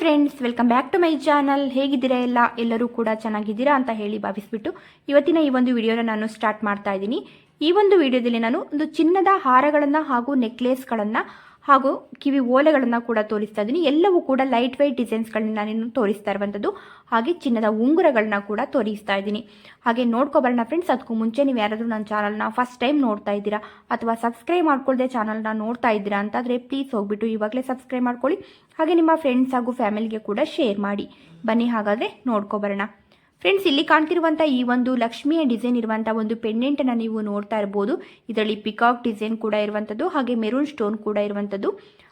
Friends welcome back to my channel ಹೇಗಿದ್ದೀರಾ ಎಲ್ಲ? ಎಲ್ಲರೂ ಕೂಡ ಚೆನ್ನಾಗಿದ್ದೀರಾ ಅಂತ ಹೇಳಿ ಭಾವಿಸ್ಬಿಟ್ಟು ಇವತ್ತಿನ ಈ ಒಂದು ವಿಡಿಯೋನ ನಾನು ಸ್ಟಾರ್ಟ್ ಮಾಡ್ತಾ ಇದ್ದೀನಿ. ಈ ಒಂದು ವಿಡಿಯೋದಲ್ಲಿ ನಾನು ಒಂದು ಚಿನ್ನದ ಹಾರಗಳನ್ನು ಹಾಗೂ ನೆಕ್ಲೇಸ್ಗಳನ್ನು ಹಾಗೂ ಕಿವಿ ಓಲೆಗಳನ್ನು ಕೂಡ ತೋರಿಸ್ತಾ ಇದ್ದೀನಿ ಎಲ್ಲವೂ ಕೂಡ ಲೈಟ್ ವೈಟ್ ಡಿಸೈನ್ಸ್ಗಳನ್ನ ನಾನು ತೋರಿಸ್ತಾ ಇರುವಂಥದ್ದು ಹಾಗೆ ಚಿನ್ನದ ಉಂಗುರಗಳನ್ನ ಕೂಡ ತೋರಿಸ್ತಾ ಇದ್ದೀನಿ ಹಾಗೆ ನೋಡ್ಕೊಬರೋಣ ಫ್ರೆಂಡ್ಸ್ ಅದಕ್ಕೂ ಮುಂಚೆ ನೀವು ಯಾರಾದರೂ ನನ್ನ ಚಾನಲ್ನ ಫಸ್ಟ್ ಟೈಮ್ ನೋಡ್ತಾ ಇದ್ದೀರಾ ಅಥವಾ ಸಬ್ಸ್ಕ್ರೈಬ್ ಮಾಡ್ಕೊಳ್ಳದೆ ಚಾನಲ್ನ ನೋಡ್ತಾ ಇದ್ದೀರಾ ಅಂತಾದರೆ ಪ್ಲೀಸ್ ಹೋಗ್ಬಿಟ್ಟು ಇವಾಗಲೇ ಸಬ್ಸ್ಕ್ರೈಬ್ ಮಾಡ್ಕೊಳ್ಳಿ. ಹಾಗೆ ನಿಮ್ಮ ಫ್ರೆಂಡ್ಸ್ ಹಾಗೂ ಫ್ಯಾಮಿಲಿಗೆ ಕೂಡ ಶೇರ್ ಮಾಡಿ. ಬನ್ನಿ ಹಾಗಾದರೆ ನೋಡ್ಕೊಬರೋಣ. ಫ್ರೆಂಡ್ಸ್ ಇಲ್ಲಿ ಕಾಣ್ತಿರುವಂತಹ ಈ ಒಂದು ಲಕ್ಷ್ಮಿಯ ಡಿಸೈನ್ ಇರುವಂತಹ ಒಂದು ಪೆಂಡೆಂಟನ್ನು ನೀವು ನೋಡ್ತಾ ಇರಬಹುದು ಇದರಲ್ಲಿ ಪಿಕಾಕ್ ಡಿಸೈನ್ ಕೂಡ ಇರುವಂತದ್ದು, ಹಾಗೆ ಮೆರೂನ್ ಸ್ಟೋನ್ ಕೂಡ ಇರುವಂತದ್ದು.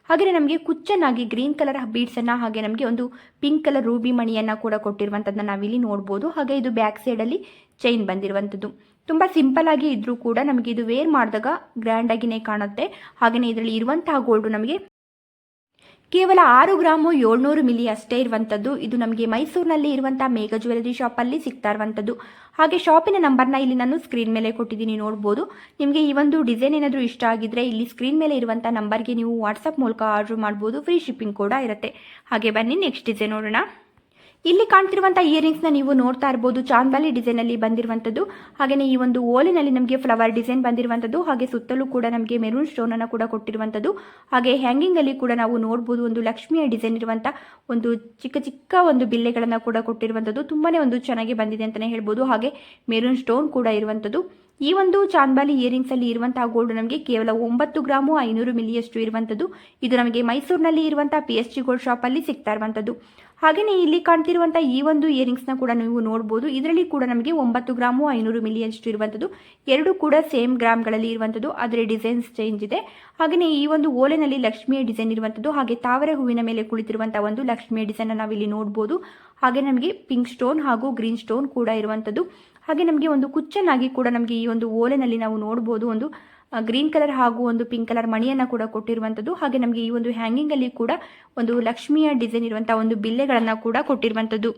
ಹಾಗೆ ನಮಗೆ ಕುಚ್ಚನ್ನಾಗಿ ಗ್ರೀನ್ ಕಲರ್ ಬೀಡ್ಸನ್ನು ಹಾಗೆ ನಮಗೆ ಒಂದು ಪಿಂಕ್ ಕಲರ್ ರೂಬಿ ಮಣಿಯನ್ನು ಕೂಡ ಕೊಟ್ಟಿರುವಂಥದ್ದನ್ನ ನಾವಿಲ್ಲಿ ನೋಡಬಹುದು ಹಾಗೆ ಇದು ಬ್ಯಾಕ್ ಸೈಡ್ ಅಲ್ಲಿ ಚೈನ್ ಬಂದಿರುವಂತದ್ದು. ತುಂಬಾ ಸಿಂಪಲ್ ಆಗಿ ಇದ್ರೂ ಕೂಡ ನಮಗೆ ಇದು ವೇರ್ ಮಾಡಿದಾಗ ಗ್ರ್ಯಾಂಡ್ ಆಗಿನೇ ಕಾಣುತ್ತೆ. ಹಾಗೆಯೇ ಇದರಲ್ಲಿ ಇರುವಂತಹ ಗೋಲ್ಡ್ ನಮಗೆ ಕೇವಲ ಆರು ಗ್ರಾಮು ಏಳ್ನೂರು ಮಿಲಿ ಅಷ್ಟೇ ಇರುವಂಥದ್ದು. ಇದು ನಮಗೆ ಮೈಸೂರಿನಲ್ಲಿ ಇರುವಂಥ ಮೇಘ ಜ್ಯುವೆಲರಿ ಶಾಪಲ್ಲಿ ಸಿಗ್ತಾ ಇರುವಂಥದ್ದು. ಹಾಗೆ ಶಾಪಿನ ನಂಬರ್ನ ಇಲ್ಲಿ ನಾನು ಸ್ಕ್ರೀನ್ ಮೇಲೆ ಕೊಟ್ಟಿದ್ದೀನಿ, ನೋಡ್ಬೋದು. ನಿಮಗೆ ಈ ಒಂದು ಡಿಸೈನ್ ಏನಾದರೂ ಇಷ್ಟ ಆಗಿದ್ರೆ ಇಲ್ಲಿ ಸ್ಕ್ರೀನ್ ಮೇಲೆ ಇರುವಂಥ ನಂಬರ್ಗೆ ನೀವು ವಾಟ್ಸಪ್ ಮೂಲಕ ಆರ್ಡರ್ ಮಾಡ್ಬೋದು. ಫ್ರೀ ಶಿಪ್ಪಿಂಗ್ ಕೂಡ ಇರುತ್ತೆ. ಹಾಗೆ ಬನ್ನಿ, ನೆಕ್ಸ್ಟ್ ಡಿಸೈನ್ ನೋಡೋಣ. ಇಲ್ಲಿ ಕಾಣ್ತಿರುವಂತಹ ಇಯರಿಂಗ್ಸ್ನ ನೀವು ನೋಡ್ತಾ ಇರಬಹುದು ಇರ್ಬೋದು ಡಿಸೈನ್ ಅಲ್ಲಿ ಬಂದಿರುವಂಥದ್ದು. ಹಾಗೆಯೇ ಈ ಒಂದು ಓಲಿನಲ್ಲಿ ನಮಗೆ ಫ್ಲವರ್ ಡಿಸೈನ್ ಬಂದಿರುವಂಥದ್ದು. ಹಾಗೆ ಸುತ್ತಲೂ ಕೂಡ ನಮಗೆ ಮೆರೂನ್ ಸ್ಟೋನ್ ಅನ್ನು ಕೂಡ ಕೊಟ್ಟಿರುವಂಥದ್ದು. ಹಾಗೆ ಹ್ಯಾಂಗಿಂಗ್ ಅಲ್ಲಿ ಕೂಡ ನಾವು ನೋಡಬಹುದು ಒಂದು ಲಕ್ಷ್ಮಿಯ ಡಿಸೈನ್ ಇರುವಂಥ ಒಂದು ಚಿಕ್ಕ ಚಿಕ್ಕ ಒಂದು ಬಿಲ್ಲೆಗಳನ್ನ ಕೂಡ ಕೊಟ್ಟಿರುವಂಥದ್ದು. ತುಂಬಾನೇ ಒಂದು ಚೆನ್ನಾಗಿ ಬಂದಿದೆ ಅಂತಾನೆ ಹೇಳ್ಬೋದು. ಹಾಗೆ ಮೆರೂನ್ ಸ್ಟೋನ್ ಕೂಡ ಇರುವಂಥದ್ದು. ಈ ಒಂದು ಚಾಂದ್ಬಾಲಿ ಇಯರಿಂಗ್ಸ್ ಅಲ್ಲಿ ಇರುವಂತಹ ಗೋಲ್ಡ್ ನಮಗೆ ಕೇವಲ ಒಂಬತ್ತು ಗ್ರಾಮು ಐನೂರು ಮಿಲಿಯಷ್ಟು ಇರುವಂಥದ್ದು. ಇದು ನಮಗೆ ಮೈಸೂರಿನಲ್ಲಿ ಇರುವಂತಹ P S G gold shop ಅಲ್ಲಿ ಸಿಗ್ತಾ ಇರುವಂಥದ್ದು. ಹಾಗೆಯೇ ಇಲ್ಲಿ ಕಾಣ್ತಿರುವಂತಹ ಈ ಒಂದು ಇಯರಿಂಗ್ಸ್ನ ಕೂಡ ನೀವು ನೋಡಬಹುದು ಇದರಲ್ಲಿ ಕೂಡ ನಮಗೆ ಒಂಬತ್ತು ಗ್ರಾಮು ಐನೂರು ಮಿಲಿಯನ್ಷ್ಟು ಇರುವಂಥದ್ದು. ಎರಡು ಕೂಡ ಸೇಮ್ ಗ್ರಾಮ್ಗಳಲ್ಲಿ ಇರುವಂತದ್ದು ಅದರ ಡಿಸೈನ್ಸ್ ಚೇಂಜ್ ಇದೆ. ಹಾಗೆಯೇ ಈ ಒಂದು ಓಲೆನಲ್ಲಿ ಲಕ್ಷ್ಮಿಯ ಡಿಸೈನ್ ಇರುವಂಥದ್ದು. ಹಾಗೆ ತಾವರೆ ಹೂವಿನ ಮೇಲೆ ಕುಳಿತಿರುವಂತಹ ಒಂದು ಲಕ್ಷ್ಮಿಯ ಡಿಸೈನ್ ನಾವಿಲ್ಲಿ ನೋಡಬಹುದು ಹಾಗೆ ನಮಗೆ ಪಿಂಕ್ ಸ್ಟೋನ್ ಹಾಗೂ ಗ್ರೀನ್ ಸ್ಟೋನ್ ಕೂಡ ಇರುವಂಥದ್ದು. ಹಾಗೆ ನಮಗೆ ಒಂದು ಕುಚ್ಚನ್ನಾಗಿ ಕೂಡ ನಮಗೆ ಈ ಒಂದು ಓಲೆನಲ್ಲಿ ನಾವು ನೋಡ್ಬೋದು, ಒಂದು ಗ್ರೀನ್ ಕಲರ್ ಹಾಗೂ ಒಂದು ಪಿಂಕ್ ಕಲರ್ ಮಣಿಯನ್ನು ಕೂಡ ಕೊಟ್ಟಿರುವಂಥದ್ದು ಹಾಗೆ ನಮಗೆ ಈ ಒಂದು ಹ್ಯಾಂಗಿಂಗಲ್ಲಿ ಕೂಡ ಒಂದು ಲಕ್ಷ್ಮಿಯ ಡಿಸೈನ್ ಇರುವಂಥ ಒಂದು ಬಿಲ್ಲೆಗಳನ್ನು ಕೂಡ ಕೊಟ್ಟಿರುವಂಥದ್ದು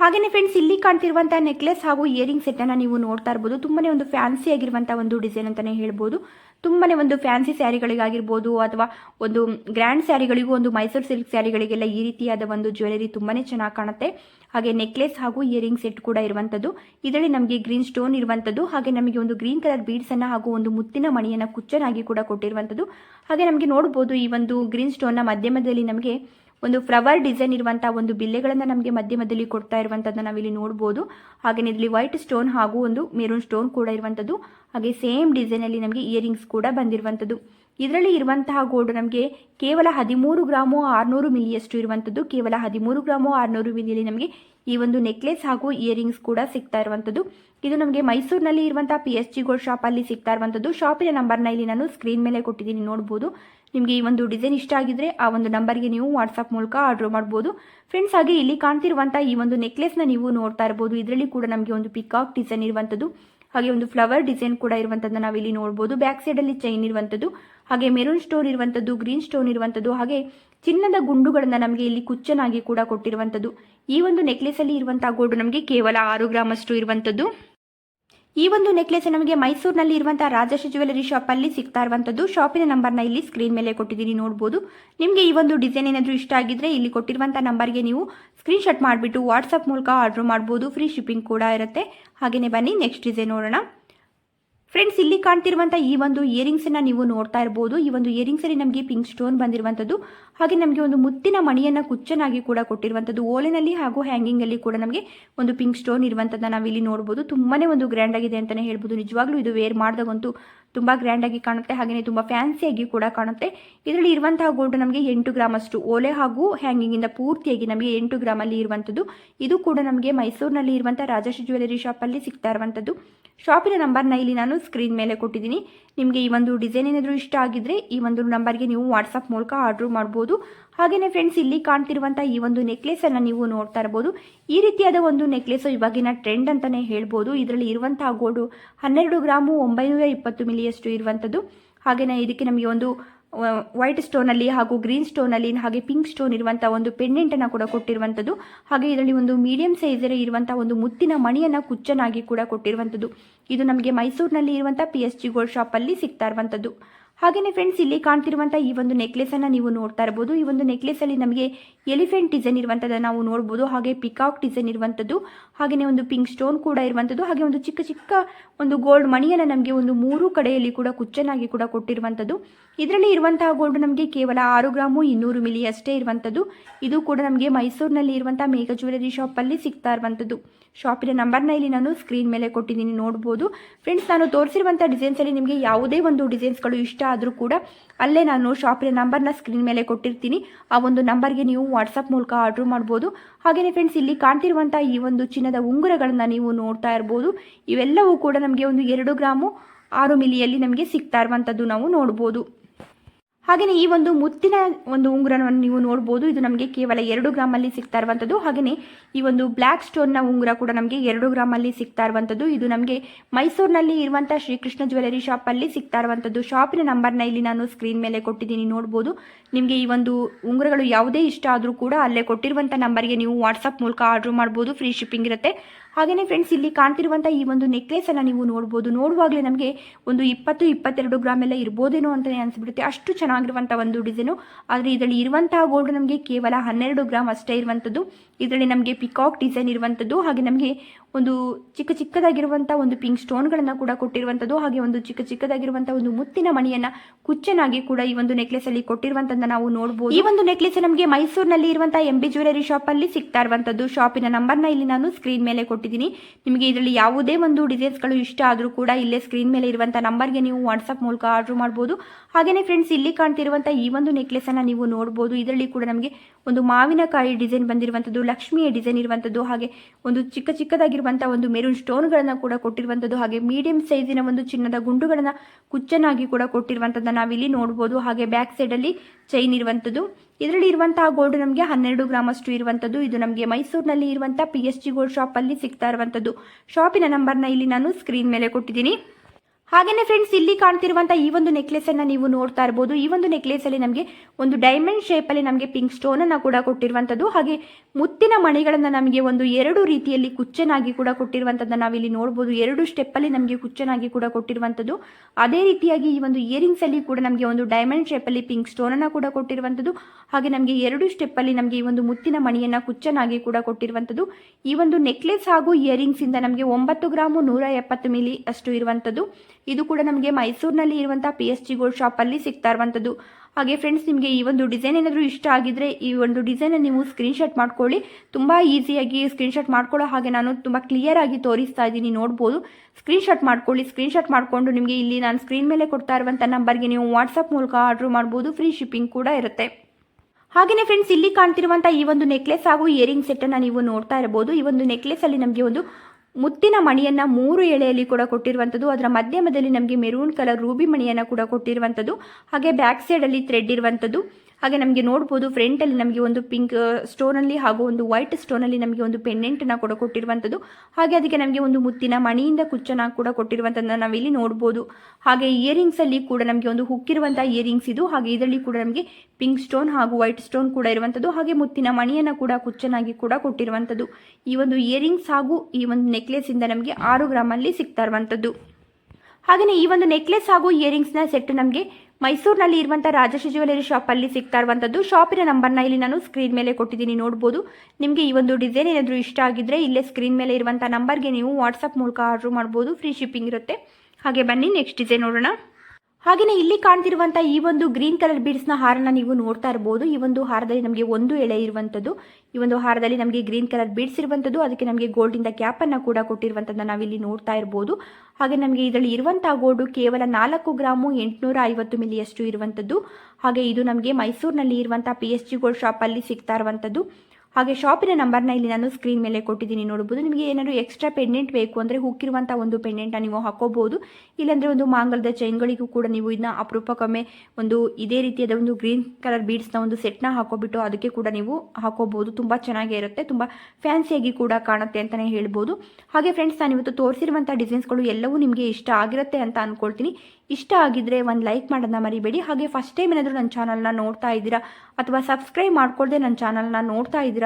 ಹಾಗೆಯೇ ಫ್ರೆಂಡ್ಸ್ ಇಲ್ಲಿ ಕಾಣ್ತಿರುವಂಥ ನೆಕ್ಲೆಸ್ ಹಾಗೂ ಇಯರಿಂಗ್ ಅನ್ನ ನೀವು ನೋಡ್ತಾ ಇರ್ಬೋದು. ತುಂಬಾನೇ ಒಂದು ಫ್ಯಾನ್ಸಿ ಆಗಿರುವಂತಹ ಒಂದು ಡಿಸೈನ್ ಅಂತಾನೆ ಹೇಳ್ಬೋದು. ತುಂಬಾನೇ ಒಂದು ಫ್ಯಾನ್ಸಿ ಸ್ಯಾರಿಗಳಿಗಾಗಿರ್ಬೋದು ಅಥವಾ ಒಂದು ಗ್ರ್ಯಾಂಡ್ ಸ್ಯಾರಿಗಳಿಗೂ ಒಂದು ಮೈಸೂರು ಸಿಲ್ಕ್ ಸ್ಯಾರಿಗಳಿಗೆಲ್ಲ ಈ ರೀತಿಯಾದ ಒಂದು ಜ್ಯುವೆಲರಿ ತುಂಬಾನೇ ಚೆನ್ನಾಗಿ ಕಾಣುತ್ತೆ. ಹಾಗೆ ನೆಕ್ಲೆಸ್ ಹಾಗೂ ಇಯರಿಂಗ್ ಸೆಟ್ ಕೂಡ ಇರುವಂಥದ್ದು ಇದರಲ್ಲಿ ನಮಗೆ ಗ್ರೀನ್ ಸ್ಟೋನ್ ಇರುವಂಥದ್ದು ಹಾಗೆ ನಮಗೆ ಒಂದು ಗ್ರೀನ್ ಕಲರ್ ಬೀಡ್ಸ್ ಅನ್ನ ಹಾಗೂ ಒಂದು ಮುತ್ತಿನ ಮಣಿಯನ್ನ ಕುಚ್ಚನಾಗಿ ಕೂಡ ಕೊಟ್ಟಿರುವಂಥದ್ದು ಹಾಗೆ ನಮಗೆ ನೋಡ್ಬೋದು ಈ ಒಂದು ಗ್ರೀನ್ ಸ್ಟೋನ್ನ ಮಧ್ಯಮದಲ್ಲಿ ನಮಗೆ ಒಂದು ಫ್ಲವರ್ ಡಿಸೈನ್ ಇರುವಂಥ ಒಂದು ಬಿಲ್ಲೆಗಳನ್ನ ನಮಗೆ ಮಧ್ಯ ಮಧ್ಯದಲ್ಲಿ ಕೊಡ್ತಾ ಇರುವಂಥದ್ದನ್ನ ನಾವಿಲ್ಲಿ ನೋಡಬಹುದು ಹಾಗೆಯೇ ಇಲ್ಲಿ ವೈಟ್ ಸ್ಟೋನ್ ಹಾಗೂ ಒಂದು ಮೆರೂನ್ ಸ್ಟೋನ್ ಕೂಡ ಇರುವಂತದ್ದು. ಹಾಗೆ ಸೇಮ್ ಡಿಸೈನ್ ಅಲ್ಲಿ ನಮಗೆ ಇಯರಿಂಗ್ಸ್ ಕೂಡ ಬಂದಿರುವಂತದ್ದು. ಇದರಲ್ಲಿ ಇರುವಂತಹ ಗೋಲ್ಡ್ ನಮಗೆ ಕೇವಲ ಹದಿಮೂರು ಗ್ರಾಮು ಆರುನೂರು ಮಿಲಿಯಷ್ಟು ಇರುವಂತದ್ದು. ಕೇವಲ ಹದಿಮೂರು ಗ್ರಾಮು ಆರುನೂರು ಮಿಲಿಯಲ್ಲಿ ನಮಗೆ ಈ ಒಂದು ನೆಕ್ಲೆಸ್ ಹಾಗೂ ಇಯರಿಂಗ್ಸ್ ಕೂಡ ಸಿಗ್ತಾ ಇರುವಂಥದ್ದು ಇದು ನಮಗೆ ಮೈಸೂರಿನಲ್ಲಿ ಇರುವಂತಹ ಪಿ ಎಸ್ ಜಿ ಗೋಲ್ಡ್ ಶಾಪಲ್ಲಿ ಸಿಗ್ತಾ ಇರುವಂತದ್ದು. ಶಾಪಿನ ನಂಬರ್ನ ಇಲ್ಲಿ ನಾನು ಸ್ಕ್ರೀನ್ ಮೇಲೆ ಕೊಟ್ಟಿದ್ದೀನಿ, ನೋಡ್ಬೋದು. ನಿಮಗೆ ಈ ಒಂದು ಡಿಸೈನ್ ಇಷ್ಟ ಆಗಿದ್ರೆ ಆ ಒಂದು ನಂಬರ್ಗೆ ನೀವು ವಾಟ್ಸಪ್ ಮೂಲಕ ಆರ್ಡರ್ ಮಾಡ್ಬೋದು. ಫ್ರೆಂಡ್ಸ್ ಹಾಗೆ ಇಲ್ಲಿ ಕಾಣ್ತಿರುವಂಥ ಈ ಒಂದು ನೆಕ್ಲೆಸ್ನ ನೀವು ನೋಡ್ತಾ ಇರ್ಬೋದು. ಇದರಲ್ಲಿ ಕೂಡ ನಮಗೆ ಒಂದು ಪಿಕಾಕ್ ಡಿಸೈನ್ ಇರುವಂಥದ್ದು ಹಾಗೆ ಒಂದು ಫ್ಲವರ್ ಡಿಸೈನ್ ಕೂಡ ಇರುವಂಥದ್ದನ್ನ ನಾವಿಲ್ಲಿ ನೋಡ್ಬೋದು. ಬ್ಯಾಕ್ ಸೈಡಲ್ಲಿ ಚೈನ್ ಇರುವಂಥದ್ದು ಹಾಗೆ ಮೆರೂನ್ ಸ್ಟೋನ್ ಇರುವಂಥದ್ದು ಗ್ರೀನ್ ಸ್ಟೋನ್ ಇರುವಂಥದ್ದು ಹಾಗೆ ಚಿನ್ನದ ಗುಂಡುಗಳನ್ನು ನಮಗೆ ಇಲ್ಲಿ ಕುಚ್ಚನಾಗಿ ಕೂಡ ಕೊಟ್ಟಿರುವಂಥದ್ದು ಈ ಒಂದು ನೆಕ್ಲೆಸಲ್ಲಿ ಇರುವಂತಹ ಗೋಲ್ಡ್ ನಮಗೆ ಕೇವಲ ಆರು ಗ್ರಾಮ್ ಅಷ್ಟು ಇರುವಂಥದ್ದು ಈ ಒಂದು ನೆಕ್ಲೆಸ್ ನಮಗೆ ಮೈಸೂರಿನಲ್ಲಿ ಇರುವಂತಹ ರಾಜಶ್ರೀ ಜ್ಯುವೆಲರಿ ಅಲ್ಲಿ ಸಿಗ್ತಾ ಇರುವಂತದ್ದು. ಶಾಪಿನ ನಂಬರ್ನ ಇಲ್ಲಿ ಸ್ಕ್ರೀನ್ ಮೇಲೆ ಕೊಟ್ಟಿದ್ದೀನಿ ನೋಡಬಹುದು ನಿಮಗೆ ಈ ಒಂದು ಡಿಸೈನ್ ಏನಾದರೂ ಇಷ್ಟ ಆಗಿದ್ರೆ ಇಲ್ಲಿ ಕೊಟ್ಟಿರುವಂಥ ನಂಬರ್ಗೆ ನೀವು ಸ್ಕ್ರೀನ್ ಶಾಟ್ ಮಾಡಿಬಿಟ್ಟು ವಾಟ್ಸಪ್ ಮೂಲಕ ಆರ್ಡರ್ ಮಾಡಬಹುದು ಫ್ರೀ ಶಿಪ್ಪಿಂಗ್ ಕೂಡ ಇರುತ್ತೆ. ಹಾಗೆಯೇ ಬನ್ನಿ ನೆಕ್ಸ್ಟ್ ಡಿಸೈನ್ ನೋಡೋಣ. ಫ್ರೆಂಡ್ಸ್ ಇಲ್ಲಿ ಕಾಣ್ತಿರುವಂಥ ಈ ಒಂದು ಇಯರಿಂಗ್ಸ್ ಇಯರಿಂಗ್ಸನ್ನು ನೀವು ನೋಡ್ತಾ ಇರಬಹುದು ಈ ಒಂದು ಇಯರಿಂಗ್ಸ್ ಅಲ್ಲಿ ನಮಗೆ ಪಿಂಕ್ ಸ್ಟೋನ್ ಬಂದಿರುವಂಥದ್ದು ಹಾಗೆ ನಮಗೆ ಒಂದು ಮುತ್ತಿನ ಮಣಿಯನ್ನು ಕುಚ್ಚನಾಗಿ ಕೂಡ ಕೊಟ್ಟಿರುವಂಥದ್ದು ಓಲೆನಲ್ಲಿ ಹಾಗೂ ಹ್ಯಾಂಗಿಂಗ್ ಅಲ್ಲಿ ಕೂಡ ನಮಗೆ ಒಂದು ಪಿಂಕ್ ಸ್ಟೋನ್ ಇರುವಂಥದ್ದನ್ನ ನಾವಿಲ್ಲಿ ನೋಡಬಹುದು ತುಂಬಾನೇ ಒಂದು ಗ್ರ್ಯಾಂಡ್ ಆಗಿದೆ ಅಂತಾನೆ ಹೇಳ್ಬೋದು. ನಿಜವಾಗ್ಲೂ ಇದು ವೇರ್ ಮಾಡಿದಾಗಂತೂ ಗ್ರ್ಯಾಂಡ್ ಆಗಿ ಕಾಣುತ್ತೆ ಹಾಗೆ ತುಂಬಾ ಫ್ಯಾನ್ಸಿ ಫ್ಯಾನ್ಸಿಯಾಗಿ ಕೂಡ ಕಾಣುತ್ತೆ. ಇದರಲ್ಲಿ ಇರುವಂತಹ ಗೋಲ್ಡ್ ನಮಗೆ ಎಂಟು ಗ್ರಾಮ್ ಅಷ್ಟು. ಓಲೆ ಹಾಗೂ ಹ್ಯಾಂಗಿಂಗ್ ಇಂದ ಪೂರ್ತಿಯಾಗಿ ನಮಗೆ ಎಂಟು ಗ್ರಾಮಲ್ಲಿ ಇರುವಂತದ್ದು. ಇದು ಕೂಡ ನಮಗೆ ಮೈಸೂರಿನಲ್ಲಿ ಇರುವಂತಹ ರಾಜಶ್ರೀ ಜ್ಯುವೆಲರಿ ಅಲ್ಲಿ ಸಿಗ್ತಾ ಇರುವಂತದ್ದು. ಶಾಪಿನ ನಂಬರ್ನ ಇಲ್ಲಿ ನಾನು ಸ್ಕ್ರೀನ್ ಮೇಲೆ ಕೊಟ್ಟಿದ್ದೀನಿ. ನಿಮಗೆ ಈ ಒಂದು ಡಿಸೈನ್ ಏನಾದರೂ ಇಷ್ಟ ಆಗಿದ್ರೆ ಈ ಒಂದು ನಂಬರ್ಗೆ ನೀವು ವಾಟ್ಸಪ್ ಮೂಲಕ ಆರ್ಡರ್ ಮಾಡ್ಬೋದು. ಹಾಗೆಯೇ ಫ್ರೆಂಡ್ಸ್ ಇಲ್ಲಿ ಕಾಣ್ತಿರುವಂಥ ಈ ಒಂದು ನೆಕ್ಲೆಸನ್ನು ನೀವು ನೋಡ್ತಾ ಇರ್ಬೋದು. ಈ ರೀತಿಯಾದ ಒಂದು ನೆಕ್ಲೆಸು ಇವಾಗಿನ ಟ್ರೆಂಡ್ ಅಂತಲೇ ಹೇಳ್ಬೋದು. ಇದರಲ್ಲಿ ಇರುವಂತಹ ಗೋಲ್ಡು ಹನ್ನೆರಡು ಗ್ರಾಮು ಒಂಬೈನೂರ ಇಪ್ಪತ್ತು ಮಿಲಿಯಷ್ಟು ಇರುವಂಥದ್ದು ಹಾಗೆಯೇ ಇದಕ್ಕೆ ನಮಗೆ ಒಂದು ವೈಟ್ ಸ್ಟೋನಲ್ಲಿ ಹಾಗೂ ಗ್ರೀನ್ ಸ್ಟೋನಲ್ಲಿ ಹಾಗೆ ಪಿಂಕ್ ಸ್ಟೋನ್ ಇರುವಂತಹ ಒಂದು ಪೆಂಡೆಂಟನ್ನು ಕೂಡ ಕೊಟ್ಟಿರುವಂಥದ್ದು ಹಾಗೆ ಇದರಲ್ಲಿ ಒಂದು ಮೀಡಿಯಂ ಸೈಜ್ ಇರುವಂತಹ ಒಂದು ಮುತ್ತಿನ ಮಣಿಯನ್ನ ಕುಚ್ಚನಾಗಿ ಕೂಡ ಕೊಟ್ಟಿರುವಂಥದ್ದು ಇದು ನಮಗೆ ಮೈಸೂರಿನಲ್ಲಿ ಇರುವಂತಹ ಪಿ ಎಸ್ ಜಿ ಗೋಲ್ಡ್ ಶಾಪಲ್ಲಿ ಸಿಗ್ತಾ ಇರುವಂಥದ್ದು ಹಾಗೆಯೇ ಫ್ರೆಂಡ್ಸ್ ಇಲ್ಲಿ ಕಾಣ್ತಿರುವಂಥ ಈ ಒಂದು ನೆಕ್ಲೆಸನ್ನು ನೀವು ನೋಡ್ತಾ ಇರ್ಬೋದು. ಈ ಒಂದು ನೆಕ್ಲೆಸಲ್ಲಿ ನಮಗೆ ಎಲಿಫೆಂಟ್ ಡಿಸೈನ್ ಇರುವಂಥದ್ದು ನಾವು ನೋಡ್ಬೋದು. ಹಾಗೆ ಪಿಕಾಕ್ ಡಿಸೈನ್ ಇರುವಂಥದ್ದು ಹಾಗೆಯೇ ಒಂದು ಪಿಂಕ್ ಸ್ಟೋನ್ ಕೂಡ ಇರುವಂಥದ್ದು ಹಾಗೆ ಒಂದು ಚಿಕ್ಕ ಚಿಕ್ಕ ಒಂದು ಗೋಲ್ಡ್ ಮಣಿಯನ್ನು ನಮಗೆ ಒಂದು ಮೂರು ಕಡೆಯಲ್ಲಿ ಕೂಡ ಕುಚ್ಚನಾಗಿ ಕೂಡ ಕೊಟ್ಟಿರುವಂಥದ್ದು ಇದರಲ್ಲಿ ಇರುವಂತಹ ಗೋಲ್ಡ್ ನಮಗೆ ಕೇವಲ ಆರು ಗ್ರಾಮು, ಇನ್ನೂರು ಮಿಲಿ ಅಷ್ಟೇ ಇರುವಂಥದ್ದು ಇದು ಕೂಡ ನಮಗೆ ಮೈಸೂರಿನಲ್ಲಿ ಇರುವಂಥ ಮೇಘ ಜ್ಯುವೆಲರಿ ಶಾಪಲ್ಲಿ ಸಿಗ್ತಾ ಇರುವಂಥದ್ದು ಶಾಪಿನ ನಂಬರ್ನ ಇಲ್ಲಿ ನಾನು ಸ್ಕ್ರೀನ್ ಮೇಲೆ ಕೊಟ್ಟಿದ್ದೀನಿ, ನೋಡ್ಬೋದು. ಫ್ರೆಂಡ್ಸ್ ನಾನು ತೋರಿಸಿರುವಂಥ ಡಿಸೈನ್ಸಲ್ಲಿ ನಿಮಗೆ ಯಾವುದೇ ಒಂದು ಡಿಸೈನ್ಸ್ಗಳು ಇಷ್ಟ ಆದರೂ ಕೂಡ ಅಲ್ಲೇ ನಾನು ಶಾಪಿನ ನಂಬರ್ನ ಸ್ಕ್ರೀನ್ ಮೇಲೆ ಕೊಟ್ಟಿರ್ತೀನಿ. ಆ ಒಂದು ನಂಬರ್ಗೆ ನೀವು ವಾಟ್ಸಪ್ ಮೂಲಕ ಆರ್ಡ್ರ್ ಮಾಡ್ಬೋದು. ಹಾಗೆಯೇ ಫ್ರೆಂಡ್ಸ್ ಇಲ್ಲಿ ಕಾಣ್ತಿರುವಂಥ ಈ ಒಂದು ಚಿನ್ನದ ಉಂಗುರಗಳನ್ನು ನೀವು ನೋಡ್ತಾ ಇರ್ಬೋದು. ಇವೆಲ್ಲವೂ ಕೂಡ ನಮಗೆ ಒಂದು ಎರಡು ಗ್ರಾಮು ಆರು ಮಿಲಿಯಲ್ಲಿ ನಮಗೆ ಸಿಗ್ತಾ ಇರುವಂಥದ್ದು ನಾವು ನೋಡ್ಬೋದು. ಹಾಗೆಯೇ ಈ ಒಂದು ಮುತ್ತಿನ ಒಂದು ಉಂಗುರವನ್ನು ನೀವು ನೋಡ್ಬೋದು. ಇದು ನಮಗೆ ಕೇವಲ ಎರಡು ಗ್ರಾಮಲ್ಲಿ ಸಿಗ್ತಾ ಇರುವಂಥದ್ದು ಹಾಗೆಯೇ ಈ ಒಂದು ಬ್ಲ್ಯಾಕ್ ಸ್ಟೋನ್ನ ಉಂಗುರ ಕೂಡ ನಮಗೆ ಎರಡು ಗ್ರಾಮಲ್ಲಿ ಸಿಗ್ತಾ ಇರುವಂಥದ್ದು ಇದು ನಮಗೆ ಮೈಸೂರಿನಲ್ಲಿ ಇರುವಂಥ ಶ್ರೀಕೃಷ್ಣ ಜ್ಯುವೆಲರಿ ಶಾಪಲ್ಲಿ ಸಿಗ್ತಾ ಇರುವಂಥದ್ದು ಶಾಪಿನ ನಂಬರ್ನ ಇಲ್ಲಿ ನಾನು ಸ್ಕ್ರೀನ್ ಮೇಲೆ ಕೊಟ್ಟಿದ್ದೀನಿ, ನೋಡ್ಬೋದು. ನಿಮಗೆ ಈ ಒಂದು ಉಂಗುರಗಳು ಯಾವುದೇ ಇಷ್ಟ ಆದರೂ ಕೂಡ ಅಲ್ಲೇ ಕೊಟ್ಟಿರುವಂಥ ನಂಬರ್ಗೆ ನೀವು ವಾಟ್ಸಪ್ ಮೂಲಕ ಆರ್ಡ್ರ್ ಮಾಡ್ಬೋದು. ಫ್ರೀ ಶಿಪ್ಪಿಂಗ್ ಇರುತ್ತೆ. ಹಾಗೆಯೇ ಫ್ರೆಂಡ್ಸ್ ಇಲ್ಲಿ ಕಾಣ್ತಿರುವಂಥ ಈ ಒಂದು ನೆಕ್ಲೆಸನ್ನು ನೀವು ನೋಡ್ಬೋದು. ನೋಡುವಾಗಲೇ ನಮಗೆ ಒಂದು ಇಪ್ಪತ್ತು, ಇಪ್ಪತ್ತೆರಡು ಗ್ರಾಮ್ ಎಲ್ಲ ಇರ್ಬೋದೇನೋ ಅಂತಲೇ ಅನಿಸ್ಬಿಡುತ್ತೆ. ಅಷ್ಟು ಚೆನ್ನಾಗಿರುವಂಥ ಒಂದು ಡಿಸೈನು ಆದರೆ ಇದರಲ್ಲಿ ಇರುವಂತಹ ಗೋಲ್ಡ್ ನಮಗೆ ಕೇವಲ ಹನ್ನೆರಡು ಗ್ರಾಮ್ ಅಷ್ಟೇ ಇರುವಂಥದ್ದು ಇದರಲ್ಲಿ ನಮಗೆ ಪಿಕಾಕ್ ಡಿಸೈನ್ ಇರುವಂಥದ್ದು ಹಾಗೆ ನಮಗೆ ಒಂದು ಚಿಕ್ಕ ಚಿಕ್ಕದಾಗಿರುವಂಥ ಒಂದು ಪಿಂಕ್ ಸ್ಟೋನ್ಗಳನ್ನು ಕೂಡ ಕೊಟ್ಟಿರುವಂಥದ್ದು ಹಾಗೆ ಒಂದು ಚಿಕ್ಕ ಚಿಕ್ಕದಾಗಿರುವಂಥ ಒಂದು ಮುತ್ತಿನ ಮಣಿಯನ್ನು ಕುಚ್ಚನಾಗಿ ಕೂಡ ಈ ಒಂದು ನೆಕ್ಲೆಸಲ್ಲಿ ಕೊಟ್ಟಿರುವಂಥದ್ದನ್ನು ನಾವು ನೋಡಬಹುದು ಈ ಒಂದು ನೆಕ್ಲೆಸ್ ನಮಗೆ ಮೈಸೂರಿನಲ್ಲಿ ಇರುವಂಥ ಎಂ ಬಿ ಜ್ಯುವೆಲರಿ ಅಲ್ಲಿ ಸಿಗ್ತಾ ಇರುವಂಥದ್ದು ಶಾಪಿನ ನಂಬರ್ನ ಇಲ್ಲಿ ನಾನು ಸ್ಕ್ರೀನ್ ಮೇಲೆ ಕೊಟ್ಟಿದ್ದೀನಿ. ನಿಮಗೆ ಇದರಲ್ಲಿ ಯಾವುದೇ ಒಂದು ಡಿಸೈನ್ಸ್ಗಳು ಇಷ್ಟ ಆದರೂ ಕೂಡ ಇಲ್ಲೇ ಸ್ಕ್ರೀನ್ ಮೇಲೆ ಇರುವಂಥ ನಂಬರ್ಗೆ ನೀವು ವಾಟ್ಸಪ್ ಮೂಲಕ ಆರ್ಡರ್ ಮಾಡಬಹುದು ಹಾಗೆಯೇ ಫ್ರೆಂಡ್ಸ್ ಇಲ್ಲಿ ಕಾಣ್ತಿರುವಂಥ ಈ ಒಂದು ನೆಕ್ಲೆಸನ್ನು ನೀವು ನೋಡಬಹುದು ಇದರಲ್ಲಿ ಕೂಡ ನಮಗೆ ಒಂದು ಮಾವಿನಕಾಯಿ ಡಿಸೈನ್ ಬಂದಿರುವಂಥದ್ದು ಲಕ್ಷ್ಮಿಯ ಡಿಸೈನ್ ಇರುವಂಥದ್ದು ಹಾಗೆ ಒಂದು ಚಿಕ್ಕ ಚಿಕ್ಕದಾಗಿರುವಂಥ ಒಂದು ಮೆರೂನ್ ಸ್ಟೋನ್ಗಳನ್ನು ಕೂಡ ಕೊಟ್ಟಿರುವಂಥದ್ದು ಹಾಗೆ ಮೀಡಿಯಂ ಸೈಜಿನ ಒಂದು ಚಿನ್ನದ ಗುಂಡುಗಳನ್ನು ಕುಚ್ಚನಾಗಿ ಕೂಡ ಕೊಟ್ಟಿರುವಂಥದ್ದನ್ನು ನಾವಿಲ್ಲಿ ನೋಡ್ಬೋದು. ಹಾಗೆ ಬ್ಯಾಕ್ ಸೈಡಲ್ಲಿ ಚೈನ್ ಇರುವಂಥದ್ದು ಇದರಲ್ಲಿ ಇರುವಂತಹ ಗೋಲ್ಡ್ ನಮಗೆ ಹನ್ನೆರಡು ಗ್ರಾಮ್ ಅಷ್ಟು ಇರುವಂಥದ್ದು ಇದು ನಮಗೆ ಮೈಸೂರಿನಲ್ಲಿ ಇರುವಂಥ ಪಿ ಎಸ್ ಜಿ ಗೋಲ್ಡ್ ಶಾಪಲ್ಲಿ ಸಿಗ್ತಾ ಇರುವಂಥದ್ದು ಶಾಪಿನ ನಂಬರ್ನ ಇಲ್ಲಿ ನಾನು ಸ್ಕ್ರೀನ್ ಮೇಲೆ ಕೊಟ್ಟಿದ್ದೀನಿ. ಹಾಗೆಯೇ ಫ್ರೆಂಡ್ಸ್ ಇಲ್ಲಿ ಕಾಣ್ತಿರುವಂತಹ ಈ ಒಂದು ನೆಕ್ಲೆಸ್ ಅನ್ನ ನೀವು ನೋಡ್ತಾ ಇರಬಹುದು ಈ ಒಂದು ನೆಕ್ಲೆಸ್ ಅಲ್ಲಿ ನಮಗೆ ಒಂದು ಡೈಮಂಡ್ ಶೇಪ್ ಅಲ್ಲಿ ನಮಗೆ ಪಿಂಕ್ ಸ್ಟೋನ್ ಅನ್ನ ಕೂಡ ಕೊಟ್ಟಿರುವಂತದ್ದು. ಹಾಗೆ ಮುತ್ತಿನ ಮಣಿಗಳನ್ನ ನಮಗೆ ಒಂದು ಎರಡು ರೀತಿಯಲ್ಲಿ ಕುಚ್ಚನಾಗಿ ಕೂಡ ಕೊಟ್ಟಿರುವಂಥದ್ದನ್ನು ನಾವಿಲ್ಲಿ ನೋಡಬಹುದು ಎರಡು ಸ್ಟೆಪ್ ಅಲ್ಲಿ ನಮಗೆ ಕುಚ್ಚನಾಗಿ ಕೂಡ ಕೊಟ್ಟಿರುವಂತದ್ದು. ಅದೇ ರೀತಿಯಾಗಿ ಈ ಒಂದು ಇಯರಿಂಗ್ಸ್ ಅಲ್ಲಿ ಕೂಡ ನಮಗೆ ಒಂದು ಡೈಮಂಡ್ ಶೇಪ್ ಅಲ್ಲಿ ಪಿಂಕ್ ಸ್ಟೋನ್ ಅನ್ನ ಕೂಡ ಕೊಟ್ಟಿರುವಂತದ್ದು. ಹಾಗೆ ನಮಗೆ ಎರಡು ಸ್ಟೆಪ್ ಅಲ್ಲಿ ನಮಗೆ ಈ ಒಂದು ಮುತ್ತಿನ ಮಣಿಯನ್ನು ಕುಚ್ಚನಾಗಿ ಕೂಡ ಕೊಟ್ಟಿರುವಂತದ್ದು. ಈ ಒಂದು ನೆಕ್ಲೆಸ್ ಹಾಗೂ ಇಯರಿಂಗ್ಸ್ ಇಂದ ನಮಗೆ ಒಂಬತ್ತು ಗ್ರಾಮು ನೂರ ಎಪ್ಪತ್ತು ಮಿಲಿ ಅಷ್ಟು ಇರುವಂಥದ್ದು ಇದು ಕೂಡ ನಮಗೆ ಮೈಸೂರಿನಲ್ಲಿ ಇರುವಂಥ ಪಿ ಎಸ್ ಜಿ ಗೋಲ್ಡ್ ಶಾಪಲ್ಲಿ ಸಿಗ್ತಾ ಇರುವಂಥದ್ದು ಹಾಗೆ ಫ್ರೆಂಡ್ಸ್ ನಿಮಗೆ ಈ ಒಂದು ಡಿಸೈನ್ ಏನಾದರೂ ಇಷ್ಟ ಆಗಿದ್ರೆ ಈ ಒಂದು ಡಿಸೈನ್ ನೀವು ಸ್ಕ್ರೀನ್ಶಾಟ್ ಮಾಡ್ಕೊಳ್ಳಿ. ತುಂಬ ಈಸಿಯಾಗಿ ಸ್ಕ್ರೀನ್ಶಾಟ್ ಮಾಡ್ಕೊಳ್ಳೋ ಹಾಗೆ ನಾನು ತುಂಬ ಕ್ಲಿಯರ್ ಆಗಿ ತೋರಿಸ್ತಾ ಇದ್ದೀನಿ, ನೋಡ್ಬೋದು. ಸ್ಕ್ರೀನ್ಶಾಟ್ ಮಾಡ್ಕೊಳ್ಳಿ ಸ್ಕ್ರೀನ್ಶಾಟ್ ಮಾಡಿಕೊಂಡು ನಿಮಗೆ ಇಲ್ಲಿ ನಾನು ಸ್ಕ್ರೀನ್ ಮೇಲೆ ಕೊಡ್ತಾ ಇರುವಂಥ ನಂಬರ್ಗೆ ನೀವು ವಾಟ್ಸಪ್ ಮೂಲಕ ಆರ್ಡರ್ ಮಾಡ್ಬೋದು ಫ್ರೀ ಶಿಪ್ಪಿಂಗ್ ಕೂಡ ಇರುತ್ತೆ. ಹಾಗೆಯೇ ಫ್ರೆಂಡ್ಸ್ ಇಲ್ಲಿ ಕಾಣ್ತಿರುವಂಥ ಈ ಒಂದು ನೆಕ್ಲೆಸ್ ಹಾಗೂ ಇಯರಿಂಗ್ ಸೆಟ್ಟನ್ನು ನೀವು ನೋಡ್ತಾ ಇರಬಹುದು. ಈ ಒಂದು ನೆಕ್ಲೆಸಲ್ಲಿ ನಮಗೆ ಒಂದು ಮುತ್ತಿನ ಮಣಿಯನ್ನು ಮೂರು ಎಳೆಯಲ್ಲಿ ಕೂಡ ಕೊಟ್ಟಿರುವಂಥದ್ದು. ಅದರ ಮಧ್ಯಮದಲ್ಲಿ ನಮಗೆ ಮೆರೂನ್ ಕಲರ್ ರೂಬಿ ಮಣಿಯನ್ನು ಕೂಡ ಕೊಟ್ಟಿರುವಂಥದ್ದು. ಹಾಗೆ ಬ್ಯಾಕ್ ಸೈಡಲ್ಲಿ ಥ್ರೆಡ್ ಇರುವಂಥದ್ದು. ಹಾಗೆ ನಮಗೆ ನೋಡ್ಬೋದು ಫ್ರಂಟಲ್ಲಿ ನಮಗೆ ಒಂದು ಪಿಂಕ್ ಸ್ಟೋನಲ್ಲಿ ಹಾಗೂ ಒಂದು ವೈಟ್ ಸ್ಟೋನಲ್ಲಿ ನಮಗೆ ಒಂದು ಪೆಂಡೆಂಟನ್ನು ಕೂಡ ಕೊಟ್ಟಿರುವಂಥದ್ದು. ಹಾಗೆ ಅದಕ್ಕೆ ನಮಗೆ ಒಂದು ಮುತ್ತಿನ ಮಣಿಯಿಂದ ಕುಚ್ಚನ ಕೂಡ ಕೊಟ್ಟಿರುವಂಥದ್ದನ್ನು ನಾವಿಲ್ಲಿ ನೋಡ್ಬೋದು. ಹಾಗೆ ಇಯರಿಂಗ್ಸಲ್ಲಿ ಕೂಡ ನಮಗೆ ಒಂದು ಹುಕ್ಕಿರುವಂಥ ಇಯರಿಂಗ್ಸ್ ಇದು. ಹಾಗೆ ಇದರಲ್ಲಿ ಕೂಡ ನಮಗೆ ಪಿಂಕ್ ಸ್ಟೋನ್ ಹಾಗೂ ವೈಟ್ ಸ್ಟೋನ್ ಕೂಡ ಇರುವಂಥದ್ದು. ಹಾಗೆ ಮುತ್ತಿನ ಮಣಿಯನ್ನು ಕೂಡ ಕುಚ್ಚನಾಗಿ ಕೂಡ ಕೊಟ್ಟಿರುವಂಥದ್ದು. ಈ ಒಂದು ಇಯರಿಂಗ್ಸ್ ಹಾಗೂ ಈ ಒಂದು ನೆಕ್ಲೆಸಿಂದ ನಮಗೆ ಆರು ಗ್ರಾಮಲ್ಲಿ ಸಿಗ್ತಾ ಇರುವಂಥದ್ದು. ಹಾಗೆಯೇ ಈ ಒಂದು ನೆಕ್ಲೆಸ್ ಹಾಗೂ ಇಯರಿಂಗ್ಸ್ನ ಸೆಟ್ ನಮಗೆ ಮೈಸೂರಿನಲ್ಲಿ ಇರುವಂಥ ರಾಜಶ್ರೀ ಜ್ಯುವೆಲರಿ ಶಾಪಲ್ಲಿ ಸಿಗ್ತಾ ಇರುವಂಥದ್ದು ಶಾಪಿನ ನಂಬರ್ನ ಇಲ್ಲಿ ನಾನು ಸ್ಕ್ರೀನ್ ಮೇಲೆ ಕೊಟ್ಟಿದ್ದೀನಿ, ನೋಡ್ಬೋದು. ನಿಮಗೆ ಈ ಒಂದು ಡಿಸೈನ್ ಏನಾದರೂ ಇಷ್ಟ ಆಗಿದ್ದರೆ ಇಲ್ಲೇ ಸ್ಕ್ರೀನ್ ಮೇಲೆ ಇರುವಂಥ ನಂಬರ್ಗೆ ನೀವು ವಾಟ್ಸಪ್ ಮೂಲಕ ಆರ್ಡ್ರ್ ಮಾಡ್ಬೋದು. ಫ್ರೀ ಶಿಪ್ಪಿಂಗ್ ಇರುತ್ತೆ. ಹಾಗೆ ಬನ್ನಿ ನೆಕ್ಸ್ಟ್ ಡಿಸೈನ್ ನೋಡೋಣ. ಹಾಗೆಯೇ ಇಲ್ಲಿ ಕಾಣ್ತಿರುವಂಥ ಈ ಒಂದು ಗ್ರೀನ್ ಕಲರ್ ಬೀಡ್ಸ್ನ ಹಾರನ ನೀವು ನೋಡ್ತಾ ಇರ್ಬೋದು. ಈ ಒಂದು ಹಾರದಲ್ಲಿ ನಮಗೆ ಒಂದು ಎಳೆ ಇರುವಂಥದ್ದು ಈ ಒಂದು ಹಾರದಲ್ಲಿ ನಮಗೆ ಗ್ರೀನ್ ಕಲರ್ ಬೀಡ್ಸ್ ಇರುವಂಥದ್ದು ಅದಕ್ಕೆ ನಮಗೆ ಗೋಲ್ಡಿಂದ ಕ್ಯಾಪನ್ನು ಕೂಡ ಕೊಟ್ಟಿರುವಂಥದ್ದನ್ನು ನಾವಿಲ್ಲಿ ನೋಡ್ತಾ ಇರ್ಬೋದು. ಹಾಗೆ ನಮಗೆ ಇದರಲ್ಲಿ ಇರುವಂಥ ಗೋಲ್ಡು ಕೇವಲ ನಾಲ್ಕು ಗ್ರಾಮು ಎಂಟುನೂರ ಐವತ್ತು ಮಿಲಿಯಷ್ಟು ಇರುವಂಥದ್ದು ಹಾಗೆ ಇದು ನಮಗೆ ಮೈಸೂರಿನಲ್ಲಿ ಇರುವಂಥ ಪಿ ಎಸ್ ಜಿ ಗೋಲ್ಡ್ ಶಾಪಲ್ಲಿ ಸಿಗ್ತಾ ಇರುವಂಥದ್ದು ಹಾಗೆ ಶಾಪಿನ ನಂಬರ್ನ ಇಲ್ಲಿ ನಾನು ಸ್ಕ್ರೀನ್ ಮೇಲೆ ಕೊಟ್ಟಿದ್ದೀನಿ. ನೋಡ್ಬೋದು ನಿಮಗೆ ಏನಾದರೂ ಎಕ್ಸ್ಟ್ರಾ ಪೆಂಡೆಂಟ್ ಬೇಕು ಅಂದರೆ ಹುಕ್ಕಿರುವಂಥ ಒಂದು ಪೆಂಡೆಂಟ್ನ ನೀವು ಹಾಕೋಬಹುದು ಇಲ್ಲಾಂದರೆ ಒಂದು ಮಾಂಗಲ್ಯದ ಚೈನ್ಗಳಿಗೂ ಕೂಡ ನೀವು ಇದನ್ನ ಅಪರೂಪಕ್ಕೊಮ್ಮೆ ಒಂದು ಇದೇ ರೀತಿಯಾದ ಒಂದು ಗ್ರೀನ್ ಕಲರ್ ಬೀಡ್ಸ್ನ ಒಂದು ಸೆಟ್ನ ಹಾಕೋಬಿಟ್ಟು ಅದಕ್ಕೆ ಕೂಡ ನೀವು ಹಾಕೋಬಹುದು ತುಂಬ ಚೆನ್ನಾಗೇ ಇರುತ್ತೆ. ತುಂಬ ಫ್ಯಾನ್ಸಿಯಾಗಿ ಕೂಡ ಕಾಣುತ್ತೆ ಅಂತಲೇ ಹೇಳ್ಬೋದು. ಹಾಗೆ ಫ್ರೆಂಡ್ಸ್ ನಾನು ಇವತ್ತು ತೋರಿಸಿರುವಂಥ ಡಿಸೈನ್ಸ್ಗಳು ಎಲ್ಲವೂ ನಿಮಗೆ ಇಷ್ಟ ಆಗಿರುತ್ತೆ ಅಂತ ಅಂದ್ಕೊಳ್ತೀನಿ ಇಷ್ಟ ಆಗಿದ್ರೆ ಒಂದು ಲೈಕ್ ಮಾಡೋದನ್ನ ಮರಿಬೇಡಿ. ಹಾಗೆ ಫಸ್ಟ್ ಟೈಮ್ ಏನಾದರೂ ನನ್ನ ಚಾನಲ್ನ ನೋಡ್ತಾ ಇದ್ದೀರಾ ಅಥವಾ ಸಬ್ಸ್ಕ್ರೈಬ್ ಮಾಡ್ಕೊಳ್ಳದೆ ನನ್ನ ಚಾನಲ್ನ ನೋಡ್ತಾ ಇದ್ದೀರಾ